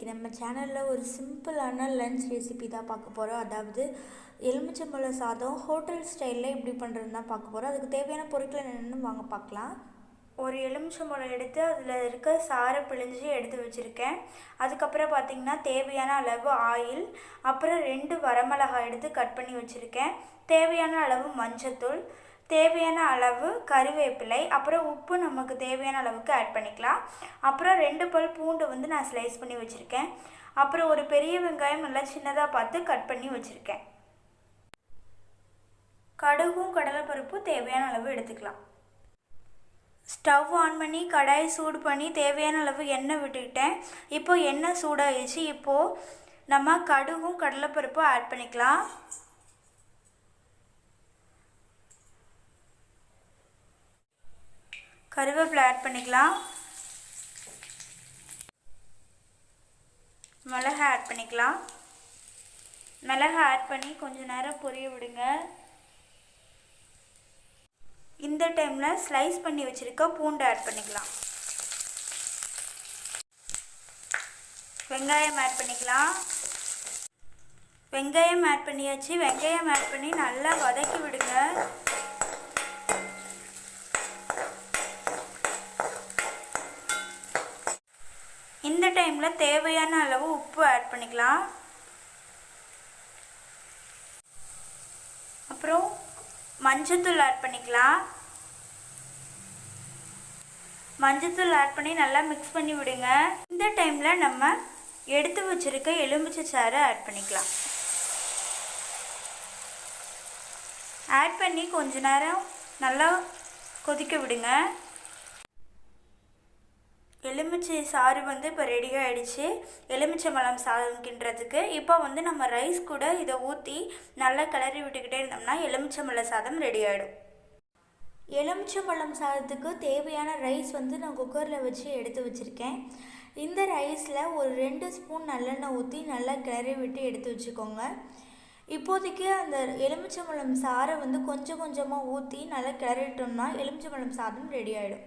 இன்றைக்கி நம்ம சேனலில் ஒரு சிம்பிளான லன்ச் ரெசிபி தான் பார்க்க போகிறோம் அதாவது எலுமிச்சம்பழ சாதம் ஹோட்டல் ஸ்டைலில் எப்படி பண்ணுறதுன்னு தான் பார்க்க போகிறோம் அதுக்கு தேவையான பொருட்கள் என்னென்னு வாங்க பார்க்கலாம். ஒரு எலுமிச்சம்பழம் எடுத்து அதில் இருக்க சாறை பிழிஞ்சு எடுத்து வச்சுருக்கேன். அதுக்கப்புறம் பார்த்திங்கன்னா தேவையான அளவு ஆயில் அப்புறம் ரெண்டு வரமிளகாய் எடுத்து கட் பண்ணி வச்சுருக்கேன். தேவையான அளவு மஞ்சத்தூள் தேவையான அளவு கறிவேப்பிலை அப்புறம் உப்பு நமக்கு தேவையான அளவுக்கு ஆட் பண்ணிக்கலாம். அப்புறம் ரெண்டு பல் பூண்டு வந்து நான் ஸ்லைஸ் பண்ணி வச்சுருக்கேன். அப்புறம் ஒரு பெரிய வெங்காயம் நல்லா சின்னதாக பார்த்து கட் பண்ணி வச்சுருக்கேன். கடுகும் கடலைப்பருப்பும் தேவையான அளவு எடுத்துக்கலாம். ஸ்டவ் ஆன் பண்ணி கடாய் சூடு பண்ணி தேவையான அளவு எண்ணெய் விட்டுக்கிட்டேன். இப்போ எண்ணெய் சூடாகிடுச்சு இப்போது நம்ம கடுகும் கடலைப்பருப்பும் ஆட் பண்ணிக்கலாம். கருவேப்பிலை ஆட் பண்ணிக்கலாம். மிளகா ஆட் பண்ணிக்கலாம். மிளகா ஆட் பண்ணி கொஞ்சம் நேரம் பொரிய விடுங்க. இந்த டைமில் ஸ்லைஸ் பண்ணி வச்சுருக்க பூண்டு ஆட் பண்ணிக்கலாம். வெங்காயம் ஆட் பண்ணிக்கலாம். வெங்காயம் ஆட் பண்ணியாச்சு. வெங்காயம் ஆட் பண்ணி நல்லா வதக்கி விடுங்க இந்த டைமில் தேவையான அளவு உப்பு ஆட் பண்ணிக்கலாம். அப்புறம் மஞ்சத்தூள் ஆட் பண்ணிக்கலாம். மஞ்சத்தூள் ஆட் பண்ணி நல்லா மிக்ஸ் பண்ணி விடுங்க. இந்த டைமில் நம்ம எடுத்து வச்சுருக்க எலுமிச்சை சாறை ஆட் பண்ணிக்கலாம். ஆட் பண்ணி கொஞ்ச நேரம் நல்லா கொதிக்க விடுங்க. எலுமிச்சை சாறு வந்து இப்போ ரெடி ஆகிடுச்சு எலுமிச்சை பழம் சாதம் கிண்டுறதுக்கு இப்போ வந்து நம்ம ரைஸ் கூட இதை ஊற்றி நல்லா கிளறி விட்டுக்கிட்டே இருந்தோம்னா எலுமிச்சம்பழ சாதம் ரெடி ஆகிடும் எலுமிச்சம்பழம் சாதத்துக்கு தேவையான ரைஸ் வந்து நான் குக்கரில் வச்சு எடுத்து வச்சுருக்கேன். இந்த ரைஸில் ஒரு ரெண்டு ஸ்பூன் நல்லெண்ணெய் ஊற்றி நல்லா கிளறி விட்டு எடுத்து வச்சுக்கோங்க. இப்போதைக்கு அந்த எலுமிச்சம்பழம் சாறை வந்து கொஞ்சம் கொஞ்சமாக ஊற்றி நல்லா கிளறிட்டோம்னா எலுமிச்சம்பழம் சாதம் ரெடி ஆகிடும்